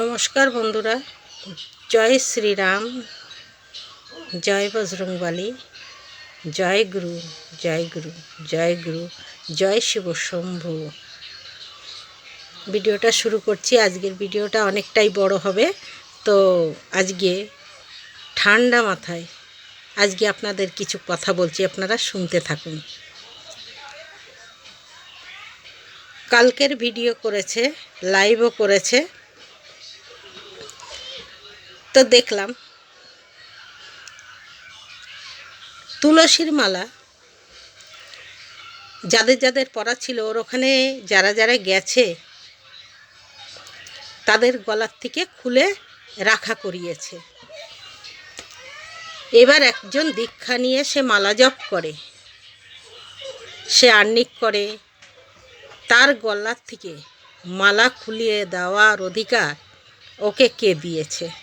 নমস্কার বন্ধুরা, জয় শ্রীরাম, জয় বজরংবালী, জয় গুরু জয় গুরু জয় গুরু, জয় শিব শম্ভু। ভিডিওটা শুরু করছি, আজকের ভিডিওটা অনেকটাই বড় হবে। তো আজকে ঠান্ডা মাথায়, আজকে আপনাদের কিছু কথা বলছি, আপনারা শুনতে থাকুন। কালকের ভিডিও করেছে, লাইভও করেছে তো দেখলাম। তুলসীর মালা। যাদের যাদের পড়া ছিল ওর ওখানে যারা যারা গেছে, তাদের গলার থেকে খুলে রাখা করিয়েছে। এবার একজন দীক্ষা নিয়ে সে মালা জপ করে। সে আর্নিক করে। তার গলার থেকে মালা খুলিয়ে দেওয়ার অধিকার ওকে কে দিয়েছে?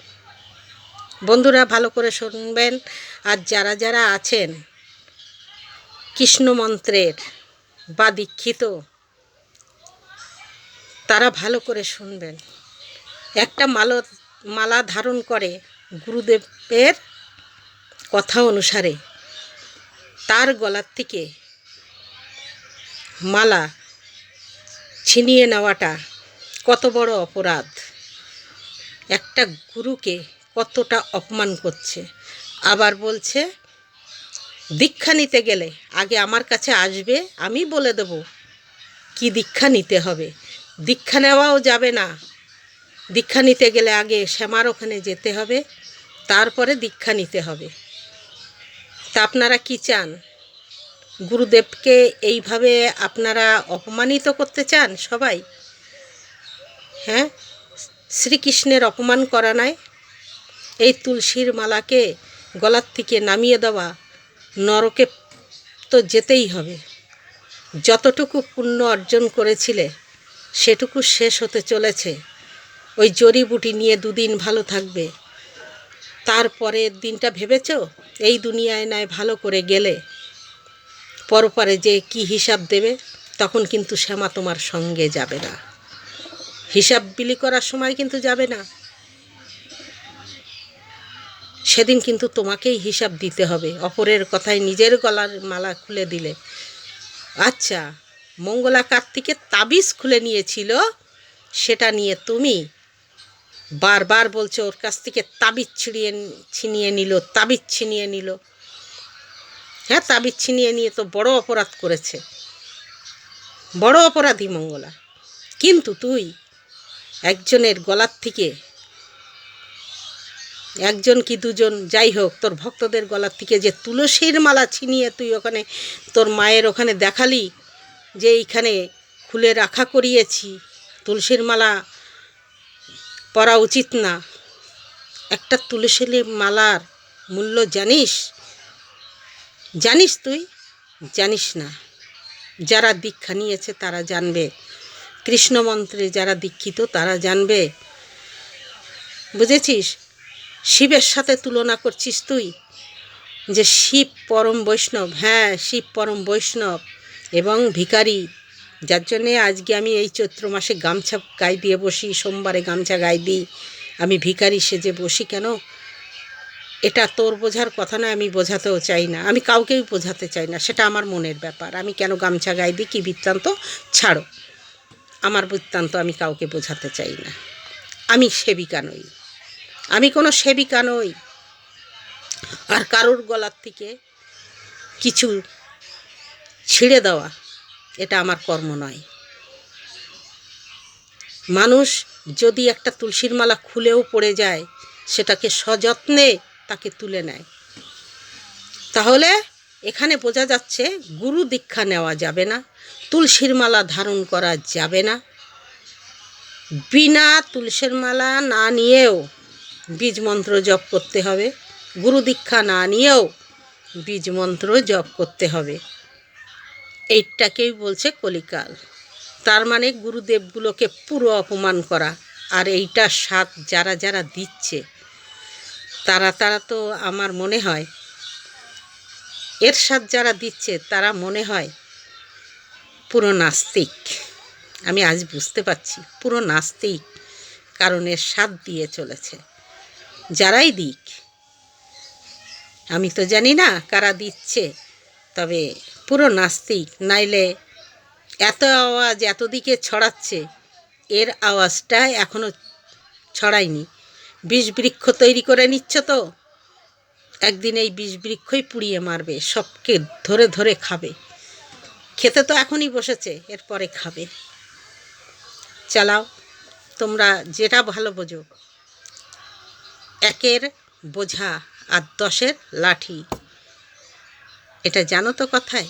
বন্ধুরা ভালো করে শুনবেন। আর যারা যারা আছেন, কৃষ্ণ মন্ত্রের বা দীক্ষিত, তারা ভালো করে শুনবেন। একটা মাল, মালা ধারণ করে গুরুদেবের কথা অনুসারে তার গলার থেকে মালা ছিনিয়ে নেওয়াটা কত বড় অপরাধ। একটা গুরুকে কতটা অপমান করছে। আবার বলছে, দীক্ষা নিতে গেলে আগে আমার কাছে আসবে, আমি বলে দেব কি দীক্ষা নিতে হবে। দীক্ষা নেওয়াও যাবে না। দীক্ষা নিতে গেলে আগে শ্যামার ওখানে যেতে হবে, তারপরে দীক্ষা নিতে হবে। তা আপনারা কি চান? গুরুদেবকে এইভাবে আপনারা অপমানিত করতে চান সবাই? হ্যাঁ? শ্রীকৃষ্ণের অপমান করা নাই এই তুলসীর মালাকে গলার থেকে নামিয়ে দেওয়া নরকে তো যেতেই হবে। যতটুকু পুণ্য অর্জন করেছিলে, সেটুকু শেষ হতে চলেছে। ওই জড়িবুটি নিয়ে দুদিন ভালো থাকবে। তারপরের দিনটা ভেবেছ? এই দুনিয়ায় নয় ভালো করে গেলে পরপরে যে কি হিসাব দেবে, তখন কিন্তু শ্যামা তোমার সঙ্গে যাবে না। হিসাব বিলি করার সময় কিন্তু যাবে না। সেদিন কিন্তু তোমাকেই হিসাব দিতে হবে। অপরের কথায় নিজের গলার মালা খুলে দিলে। আচ্ছা মঙ্গলা কার্তিকের তাবিজ খুলে নিয়েছিল, সেটা নিয়ে তুমি বারবার বলছো ওর কাছ থেকে তাবিজ ছিঁড়িয়ে ছিনিয়ে নিল, তাবিজ ছিনিয়ে নিল। হ্যাঁ তাবিজ ছিনিয়ে নিয়ে তো বড় অপরাধ করেছে। বড় অপরাধী মঙ্গলা। কিন্তু তুই একজনের গলার থেকে একজন কি দুজন, যাই হোক, তোর ভক্তদের গলার থেকে যে তুলসীর মালা ছিনিয়ে তুই ওখানে, তোর মায়ের ওখানে দেখালি যে এইখানে খুলে রাখা করিয়েছি, তুলসীর মালা পরা উচিত না। একটা তুলসীর মালার মূল্য জানিস? জানিস তুই? জানিস না। যারা দীক্ষা নিয়েছে তারা জানবে। কৃষ্ণ মন্ত্রে যারা দীক্ষিত তারা জানবে। বুঝেছিস? শিবের সাথে তুলনা করছিস তুই? যে শিব পরম বৈষ্ণব হ্যাঁ শিব পরম বৈষ্ণব এবং ভিখারি। যার জন্যে আজকে আমি এই চৈত্র মাসে গামছা গায়ে দিয়ে বসি, সোমবারে গামছা গায়ে দিই। আমি ভিখারি সেজে বসি কেন? এটা তোর বোঝার কথা নয়, আমি বোঝাতেও চাই না। আমি কাউকেই বোঝাতে চাই না, সেটা আমার মনের ব্যাপার। আমি কেন গামছা গায়ে দিই? কী বৃত্তান্ত? ছাড়ো। আমার বৃত্তান্ত আমি কাউকে বোঝাতে চাই না। আমি সেবিকা নই। আমি কোনো সেবিকা নই। আর কারোর গলার থেকে কিছু ছিঁড়ে দেওয়া, এটা আমার কর্ম নয়। মানুষ যদি একটা তুলসীর মালা খুলেও পড়ে যায়, সেটাকে সযত্নে তাকে তুলে নেয়। তাহলে এখানে বোঝা যাচ্ছে গুরু দীক্ষা নেওয়া যাবে না, তুলসীর মালা ধারণ করা যাবে না। বিনা তুলসীর মালা না নিয়েও বীজ মন্ত্র জপ করতে হবে। গুরু দীক্ষা না নিয়েও বীজ মন্ত্র জপ করতে হবে। এইটাকেই বলছে কলিকাল। তার মানে গুরুদেবগুলোকে পুরো অপমান করা। আর এইটা স্বাদ যারা যারা দিচ্ছে, তারা তারা তো আমার মনে হয়, এর স্বাদ যারা দিচ্ছে, তারা মনে হয় পুরো নাস্তিক। আমি আজ বুঝতে পারছি, পুরো নাস্তিক কারণ এর স্বাদ দিয়ে চলেছে। যারাই দিক। আমি তো জানি না কারা দিচ্ছে, তবে পুরো নাস্তিক, নাইলে এত আওয়াজ এত দিকে ছড়াচ্ছে, এর আওয়াজটা এখনও ছড়ায়নি। বিষ বৃক্ষ তৈরি করে নিচ্ছ তো? একদিন এই বিষ বৃক্ষই পুড়িয়ে মারবে, সবকে ধরে ধরে খাবে। খেতে তো এখনই বসেছে, এরপরে খাবে। চালাও, তোমরা যেটা ভালো বোঝো। একের বোঝা আর দশের লাঠি। এটা জানো তো কথায়?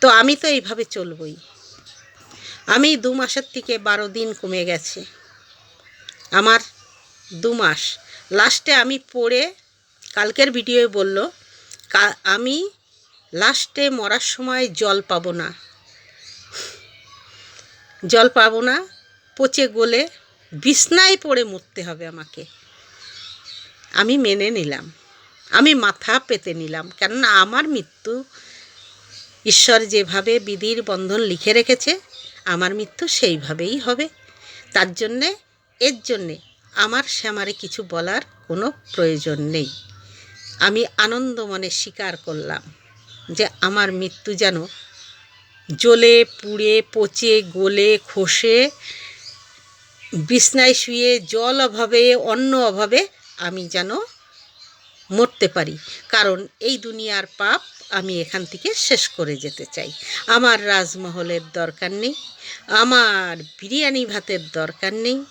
তো আমি তো এইভাবে চলবই। আমি দু মাসের থেকে বারো দিন কমে গেছে। আমার দু মাস। লাস্টে আমি পড়ে কালকের ভিডিওয়ে বলল আমি লাস্টে মরার সময় জল পাবো না। জল পাবো না, পচে গলে বিছনায় পড়ে মরতে হবে আমাকে। আমি মেনে নিলাম। আমি মাথা পেতে নিলাম। কেননা আমার মৃত্যু ঈশ্বর যেভাবে বিধির বন্ধন লিখে রেখেছে, আমার মৃত্যু সেইভাবেই হবে। তার জন্যে, এর জন্যে আমার শ্যামারে কিছু বলার কোনো প্রয়োজন নেই। আমি আনন্দ মনে স্বীকার করলাম যে আমার মৃত্যু যেন জ্বলে, পুড়ে, পচে, গলে, খসে বিছনায় শুয়ে জল অভাবে, অন্ন অভাবে আমি যেন মরতে পারি। কারণ এই দুনিয়ার পাপ আমি এখান থেকে শেষ করে যেতে চাই। আমার রাজমহলের দরকার নেই, আমার বিরিয়ানি ভাতের দরকার নেই।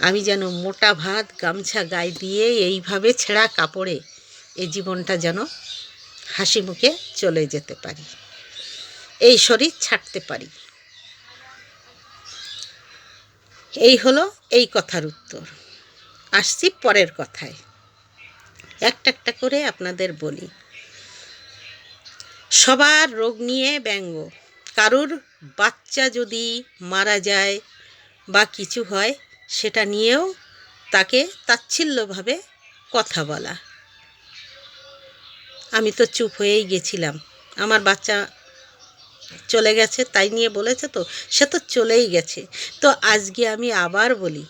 আমি যেন মোটা ভাত, গামছা গায়ে দিয়ে এইভাবে ছেঁড়া কাপড়ে এই জীবনটা যেন হাসি মুখে চলে যেতে পারি। এই শরীর ছাড়তে পারি। এই হলো এই কথার উত্তর। আসছি পরের কথায়। একটা একটা করে আপনাদের বলি। সবার রোগ নিয়ে ব্যঙ্গ। কারুর বাচ্চা যদি মারা যায় বা কিছু হয়, সেটা নিয়েও তাকে তাচ্ছিল্যভাবে কথা বলা। আমি তো চুপ হয়েই গেছিলাম। আমার বাচ্চা চলে গেছে, তাই নিয়ে বলেছে তো, সে তো চলেই গেছে। তো আজকে আমি আবার বলি,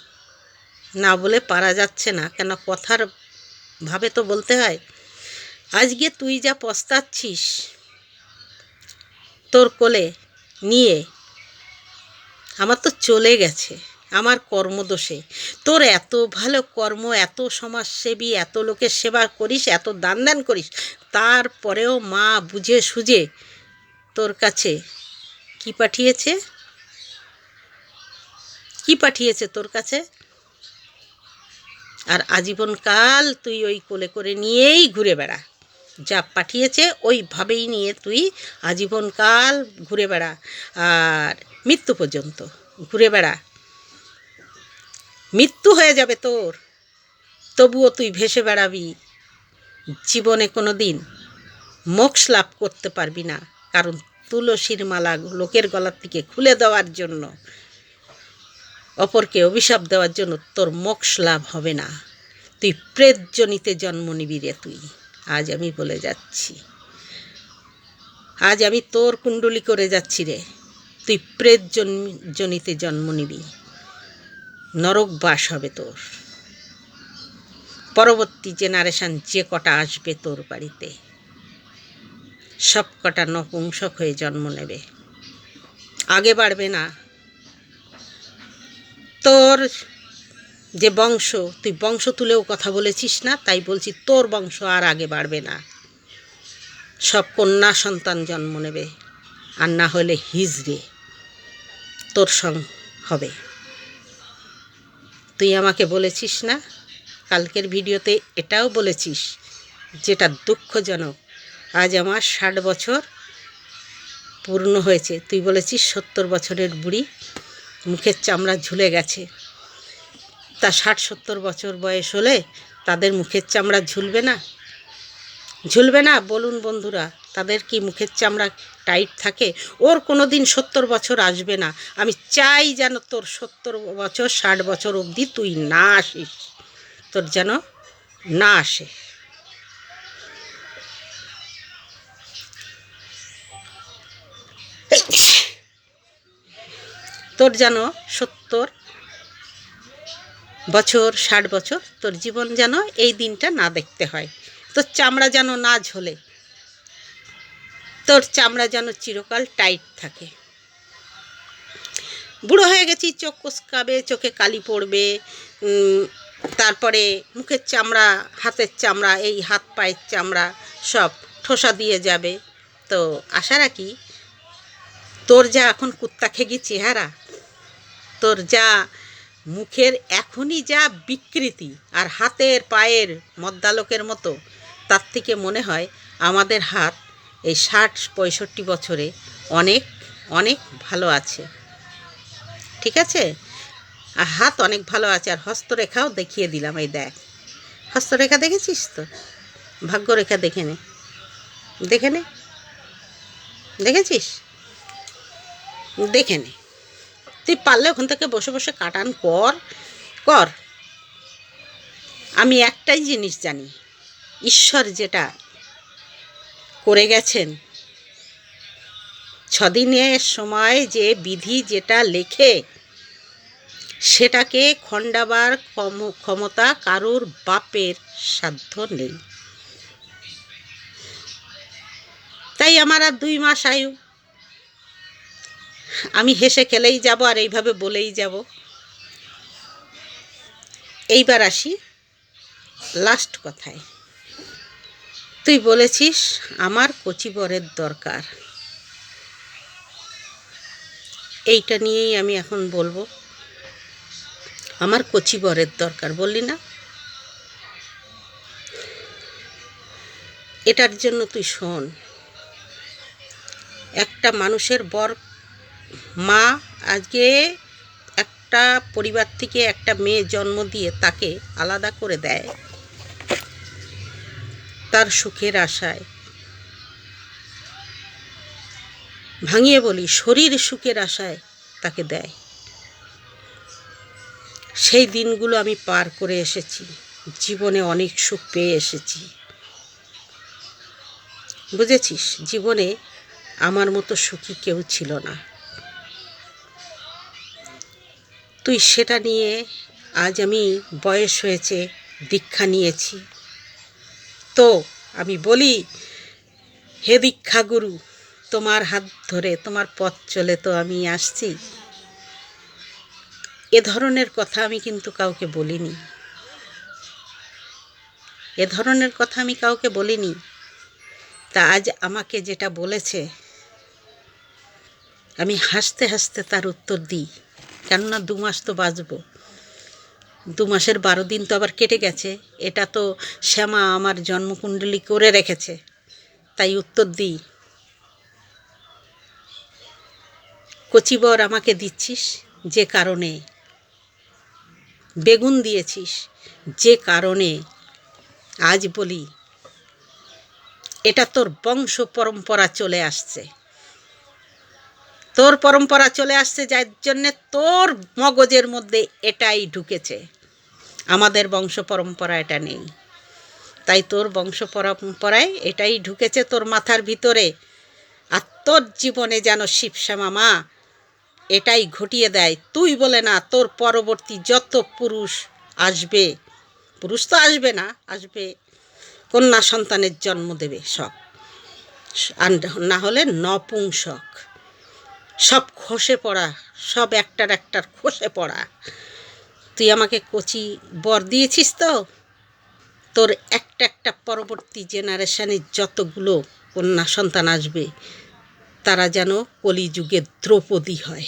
না বলে পারা যাচ্ছে না, কেন কথার ভাবে তো বলতে হয়। আজকে তুই যা পস্তাচ্ছিস তোর কোলে নিয়ে, আমার তো চলে গেছে, আমার কর্মদোষে। তোর এত ভালো কর্ম, এত সমাজসেবী, এত লোকের সেবা করিস, এত দান দান করিস, তারপরেও মা বুঝে সুঝে তোর কাছে? কি পাঠিয়েছে? কি পাঠিয়েছে তোর কাছে? আর আজীবনকাল তুই ওই কোলে করে নিয়েই ঘুরে বেড়া। যা পাঠিয়েছে ওইভাবেই নিয়ে তুই আজীবনকাল ঘুরে বেড়া। আর মৃত্যু পর্যন্ত ঘুরে বেড়া। মৃত্যু হয়ে যাবে তোর। তবুও তুই ভেসে বেড়াবি। জীবনে কোনো দিন মোক্ষ লাভ করতে পারবি না। কারণ তুলসীর মালা লোকের গলার থেকে খুলে দেওয়ার জন্য, অপরকে অভিশাপ দেওয়ার জন্য তোর মোক্ষ লাভ হবে না। তুই প্রেতজনিতে জন্ম নিবি রে তুই। আজ আমি বলে যাচ্ছি। আজ আমি তোর কুণ্ডলি করে যাচ্ছি রে। তুই প্রেত জনিতে জন্ম নিবি। নরক বাস হবে তোর। পরবর্তী জেনারেশন যে কটা আসবে তোর বাড়িতে। সব কটা নপুংসক হয়ে জন্ম নেবে। আগে বাড়বে না। তোর যে বংশ, তুই বংশ তুলেও কথা বলেছিস না, তাই বলছি তোর বংশ আর আগে বাড়বে না। সব কন্যা সন্তান জন্ম নেবে, আর না হলে হিজড়ে তোর সং হবে। তুই আমাকে বলেছিস না? কালকের ভিডিওতে এটাও বলেছিস, যেটা দুঃখজনক। আজ আমার ষাট বছর পূর্ণ হয়েছে। তুই বলেছিস সত্তর বছরের বুড়ি, মুখের চামড়া ঝুলে গেছে। তা ষাট সত্তর বছর বয়স হলে তাদের মুখের চামড়া ঝুলবে না? ঝুলবে না? বলুন বন্ধুরা, তাদের কি মুখের চামড়া টাইট থাকে? ওর কোনো দিন সত্তর বছর আসবে না। আমি চাই যেন তোর সত্তর বছর, ষাট বছর অবধি তুই না আসিস। তোর যেন না আসে। তোর যেন সত্তর বছর, ষাট বছর, তোর জীবন যেন এই দিনটা না দেখতে হয়। তোর চামড়া যেন না ঝোলে। তোর চামড়া যেন চিরকাল টাইট থাকে। বুড়ো হয়ে গেছি, চোখ কুচকাবে চোখে কালি পড়বে তারপরে মুখের চামড়া, হাতের চামড়া, এই হাত পায়ের চামড়া সব ঠোসা দিয়ে যাবে। তো আশা রাখি তোর যা এখন কুত্তা খেগি চেহারা, তোর যা মুখের এখনই যা বিকৃতি আর হাতের পায়ের মদ্দালোকের মতো, তার থেকে মনে হয় আমাদের হাত এই ষাট পঁয়ষট্টি বছরে অনেক অনেক ভালো আছে। ঠিক আছে? আর হাত অনেক ভালো আছে, আর হস্তরেখাও দেখিয়ে দিলাম, এই দেখ। হস্তরেখা দেখেছিস তো? ভাগ্যরেখা দেখে নে। দেখে নে। দেখেছিস? দেখে নে। তুই পারলে ওখান থেকে বসে বসে কাটান, কর কর। আমি একটাই জিনিস জানি, ঈশ্বর যেটা করে গেছেন, ছদিনের সময় যে বিধি যেটা লেখে, সেটাকে খণ্ডাবার ক্ষম- ক্ষমতা কারুর বাপের সাধ্য নেই। তাই আমার আর দুই মাস আয়ু। আমি হেসে খেলেই যাব আর এইভাবে বলেই যাব। এইবার আসি লাস্ট কথায়। তুই বলেছিস আমার কচিবরের দরকার। এইটা নিয়েই আমি এখন বলব, আমার কচিবরের দরকার, বললি না? এটার জন্য তুই শোন, একটা মানুষের বর মা আজকে একটা পরিবার থেকে একটা মেয়ে জন্ম দিয়ে তাকে আলাদা করে দেয় তার সুখের আশায়। ভাঙিয়ে বলি, শরীর সুখের আশায় তাকে দেয়। সেই দিনগুলো আমি পার করে এসেছি, জীবনে অনেক সুখ পেয়ে এসেছি। বুঝেছিস? জীবনে আমার মতো সুখী কেউ ছিল না। তুই সেটা নিয়ে আজ আমি বয়স হয়েছে, দীক্ষা নিয়েছি। তো আমি বলি, হে দীক্ষা গুরু, তোমার হাত ধরে, তোমার পথ চলে তো আমি আসছি। এ ধরনের কথা আমি কিন্তু কাউকে বলিনি। এ ধরনের কথা আমি কাউকে বলিনি। তা আজ আমাকে যেটা বলেছে, আমি হাসতে হাসতে তার উত্তর দিই। কেননা দু মাস তো বাঁচবো। দু মাসের বারো দিন তো আবার কেটে গেছে। এটা তো শ্যামা আমার জন্মকুণ্ডলী করে রেখেছে। তাই উত্তর দিই। কচিবর আমাকে দিচ্ছিস যে কারণে। বেগুন দিয়েছিস যে কারণে। আজ বলি, এটা তোর বংশ পরম্পরা চলে আসছে। তোর পরম্পরা চলে আসছে, যার জন্যে তোর মগজের মধ্যে এটাই ঢুকেছে। আমাদের বংশ পরম্পরা এটা নেই। তাই তোর বংশ পরম্পরায় এটাই ঢুকেছে তোর মাথার ভিতরে। আর তোর জীবনে যেন শিবশ্যামা মা এটাই ঘটিয়ে দেয়। তুই বলে না, তোর পরবর্তী যত পুরুষ আসবে, পুরুষ তো আসবে না, আসবে কন্যা সন্তানের জন্ম দেবে সব। আর না হলে নপুংসক। সব খসে পড়া, সব একটার একটার খসে পড়া। তুই আমাকে কচি বর দিয়েছিস তো? তোর একটা একটা পরবর্তী জেনারেশনের যতগুলো কন্যা সন্তান আসবে, তারা যেন কলিযুগের দ্রৌপদী হয়।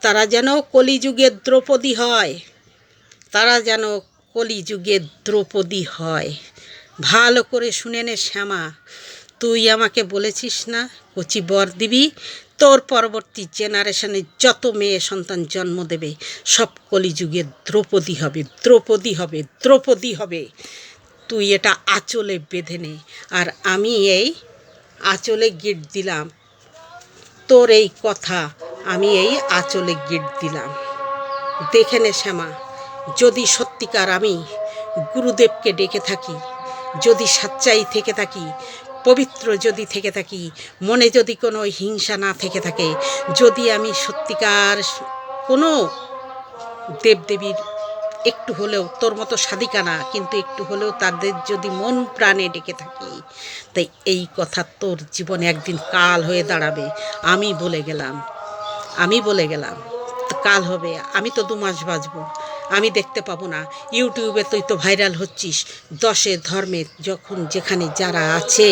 তারা যেন কলিযুগের দ্রৌপদী হয়। তারা যেন কলিযুগের দ্রৌপদী হয়। ভালো করে শুনে নে শ্যামা, তুই আমাকে বলেছিস না কচি বর দিবি? তোর পরবর্তী জেনারেশনে যত মেয়ে সন্তান জন্ম দেবে, সব কলিযুগে দ্রৌপদী হবে দ্রৌপদী হবে দ্রৌপদী হবে। তুই এটা আঁচলে বেঁধে নে। আর আমি এই আঁচলে গিট দিলাম। তোর এই কথা আমি এই আঁচলে গিট দিলাম। দেখে নে শ্যামা, যদি সত্যিকার আমি গুরুদেবকে ডেকে থাকি, যদি সাচ্চাই থেকে থাকি পবিত্র যদি থেকে থাকি, মনে যদি কোনো হিংসা না থেকে থাকে, যদি আমি সত্যিকার কোনো দেবদেবীর একটু হলেও, তোর মতো সাদিকা না কিন্তু একটু হলেও তাদের যদি মন প্রাণে ডেকে থাকি, তাই এই কথা তোর জীবনে একদিন কাল হয়ে দাঁড়াবে। আমি বলে গেলাম, আমি বলে গেলাম কাল হবে, আমি তো দু মাস বাঁচবো। আমি দেখতে পাবো না। ইউটিউবে তুই তো ভাইরাল হচ্ছিস। দশে ধর্মে যখন যেখানে যারা আছে,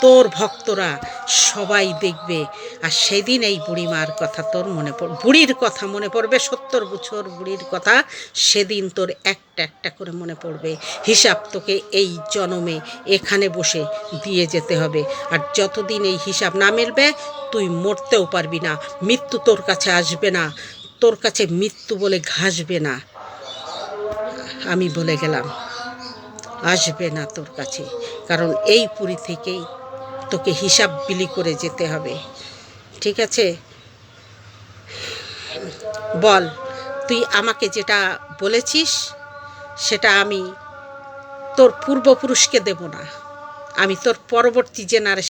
তোর ভক্তরা সবাই দেখবে। আর সেদিন এই বুড়িমার কথা তোর মনে পড়, বুড়ির কথা মনে পড়বে, সত্তর বছর বুড়ির কথা, সেদিন তোর একটা একটা করে মনে পড়বে। হিসাব তোকে এই জনমে এখানে বসে দিয়ে যেতে হবে। আর যতদিন এই হিসাব না মেলবে, তুই মরতেও পারবি না। মৃত্যু তোর কাছে আসবে না। তোর কাছে মৃত্যু বলে ঘাসবে না। আমি বলে গেলাম, আসবে না তোর কাছে। কারণ এই পুরী থেকেই তোকে হিসাব বিলি করে যেতে হবে। ঠিক আছে? বল, তুই আমাকে যেটা বলেছিস, সেটা আমি তোর পূর্বপুরুষকে দেব না। আমি তোর পরবর্তী জেনারেশন